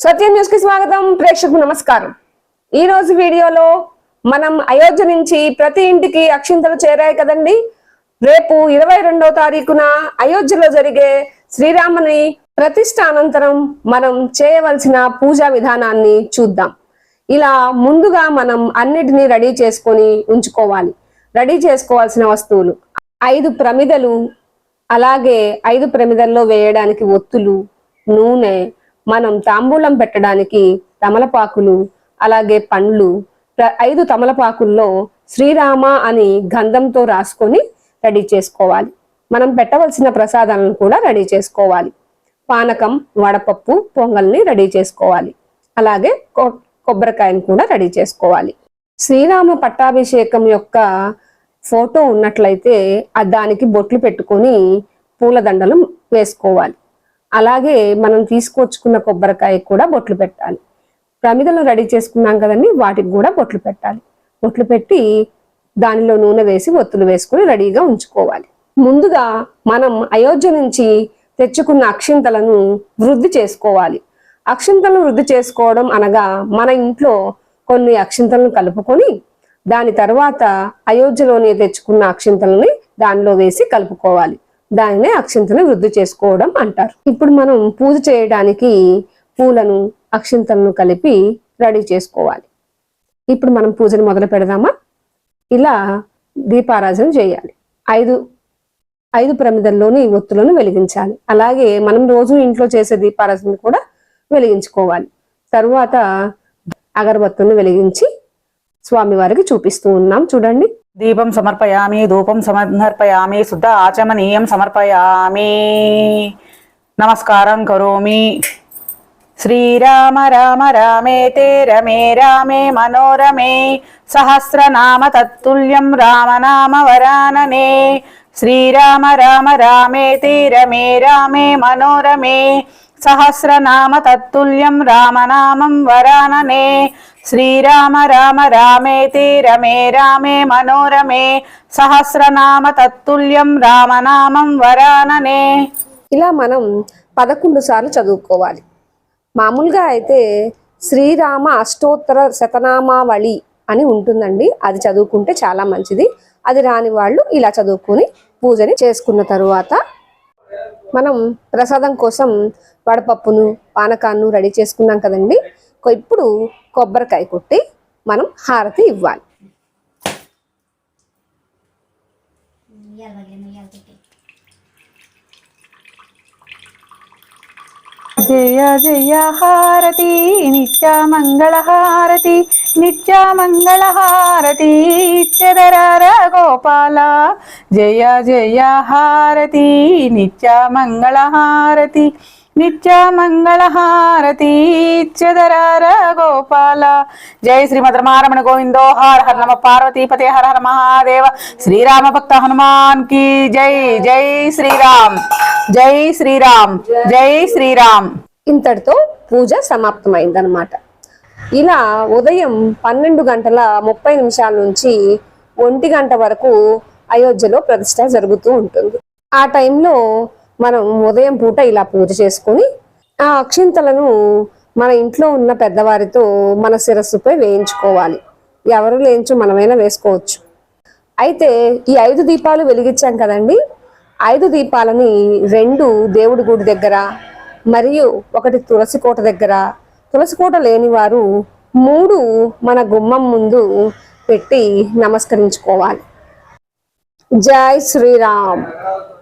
సత్యం న్యూస్కి స్వాగతం. ప్రేక్షకు నమస్కారం. ఈ రోజు వీడియోలో మనం అయోధ్య నుంచి ప్రతి ఇంటికి అక్షింతలు చేరాయి కదండి. రేపు ఇరవై రెండవ తారీఖున అయోధ్యలో జరిగే శ్రీరాముని ప్రతిష్ట అనంతరం మనం చేయవలసిన పూజా విధానాన్ని చూద్దాం. ఇలా ముందుగా మనం అన్నిటినీ రెడీ చేసుకొని ఉంచుకోవాలి. రెడీ చేసుకోవాల్సిన వస్తువులు. ఐదు ప్రమిదలు అలాగే ఐదు ప్రమిదల్లో వేయడానికి ఒత్తులు నూనె మనం తాంబూలం పెట్టడానికి తమలపాకులు అలాగే పండ్లు ఐదు తమలపాకుల్లో శ్రీరామ అని గంధంతో రాసుకొని రెడీ చేసుకోవాలి. మనం పెట్టవలసిన ప్రసాదాలను కూడా రెడీ చేసుకోవాలి. పానకం వడపప్పు పొంగల్ని రెడీ చేసుకోవాలి. అలాగే కొ- కొబ్బరికాయను కూడా రెడీ చేసుకోవాలి. శ్రీరామ పట్టాభిషేకం యొక్క ఫోటో ఉన్నట్లయితే దానికి బొట్లు పెట్టుకొని పూలదండలు వేసుకోవాలి. అలాగే మనం తీసుకొచ్చుకున్న కొబ్బరికాయ కూడా బొట్లు పెట్టాలి. ప్రమిదలు రెడీ చేసుకున్నాం కదండి వాటికి కూడా బొట్లు పెట్టాలి. బొట్లు పెట్టి దానిలో నూనె వేసి ఒత్తులు వేసుకుని రెడీగా ఉంచుకోవాలి. ముందుగా మనం అయోధ్య నుంచి తెచ్చుకున్న అక్షింతలను వృద్ధి చేసుకోవాలి. అక్షింతలను వృద్ధి చేసుకోవడం అనగా మన ఇంట్లో కొన్ని అక్షింతలను కలుపుకొని దాని తర్వాత అయోధ్యలోనే తెచ్చుకున్న అక్షింతలని దానిలో వేసి కలుపుకోవాలి. దానినే అక్షింతను వృద్ధి చేసుకోవడం అంటారు. ఇప్పుడు మనం పూజ చేయడానికి పూలను అక్షింతలను కలిపి రెడీ చేసుకోవాలి. ఇప్పుడు మనం పూజను మొదలు పెడదామా? ఇలా దీపారాధన చేయాలి. ఐదు ఐదు ప్రమిదల్లోని ఒత్తులను వెలిగించాలి. అలాగే మనం రోజు ఇంట్లో చేసే దీపారాధన కూడా వెలిగించుకోవాలి. తరువాత అగరబత్తులను వెలిగించి స్వామివారికి చూపిస్తూ ఉన్నాం. చూడండి. దీపం సమర్పయామి ధూపం సమర్పయామి శుద్ధ ఆచమనీయం సమర్పయామి. నమస్కారం కరోమి. శ్రీరామ రామ రామే తే రమే రామే మనోరమే సహస్రనామ తత్తుల్యం రామనామ వరాననే. శ్రీరామ రామ రామే తే రమే రామే మనోరమే సహస్రనామ తత్తుల్యం రామనామం వరాననే. శ్రీరామ రామ రామేతి రమే రామే మనోరమే. సహస్రనామ తత్తుల్యం రామనామం వరాననే. ఇలా మనం పదకొండు సార్లు చదువుకోవాలి. మామూలుగా అయితే శ్రీరామ అష్టోత్తర శతనామావళి అని ఉంటుందండి. అది చదువుకుంటే చాలా మంచిది. అది రాని వాళ్ళు ఇలా చదువుకొని పూజని చేసుకున్న తరువాత మనం ప్రసాదం కోసం వడపప్పును పానకాన్ని రెడీ చేసుకున్నాం కదండి. ఇప్పుడు కొబ్బరికాయ కొట్టి మనం హారతి ఇవ్వాలి. జయ జయ హారతి నిత్య మంగళ హారతి నిత్య మంగళ హారతి చదరార గోపాల. జయ జయ హారతి నిత్య మంగళ హారతి. నిత్య మంగళ హారతి గోపాల జై శ్రీమద్ రమారమణ గోవిందో హర హర నమ పార్వతీపతే హర హర మహాదేవ శ్రీరామ భక్త హనుమాన్కి జై జై శ్రీరామ్ జై శ్రీరామ్ జై శ్రీరామ్ ఇంతటితో పూజ సమాప్తమైందనమాట ఇలా ఉదయం పన్నెండు గంటల ముప్పై నిమిషాల నుంచి ఒంటి గంట వరకు అయోధ్యలో ప్రతిష్ట జరుగుతూ ఉంటుంది. ఆ టైంలో మనం ఉదయం పూట ఇలా పూజ చేసుకొని ఆ అక్షింతలను మన ఇంట్లో ఉన్న పెద్దవారితో మన శిరస్సుపై వేయించుకోవాలి. ఎవరు లేంచు మనమైనా వేసుకోవచ్చు. అయితే ఈ ఐదు దీపాలు వెలిగించాం కదండి. ఐదు దీపాలని రెండు దేవుడి గుడి దగ్గర మరియు ఒకటి తులసి కోట దగ్గర. తులసి కోట లేని వారు మూడు మన గుమ్మం ముందు పెట్టి నమస్కరించుకోవాలి. జై శ్రీరామ్.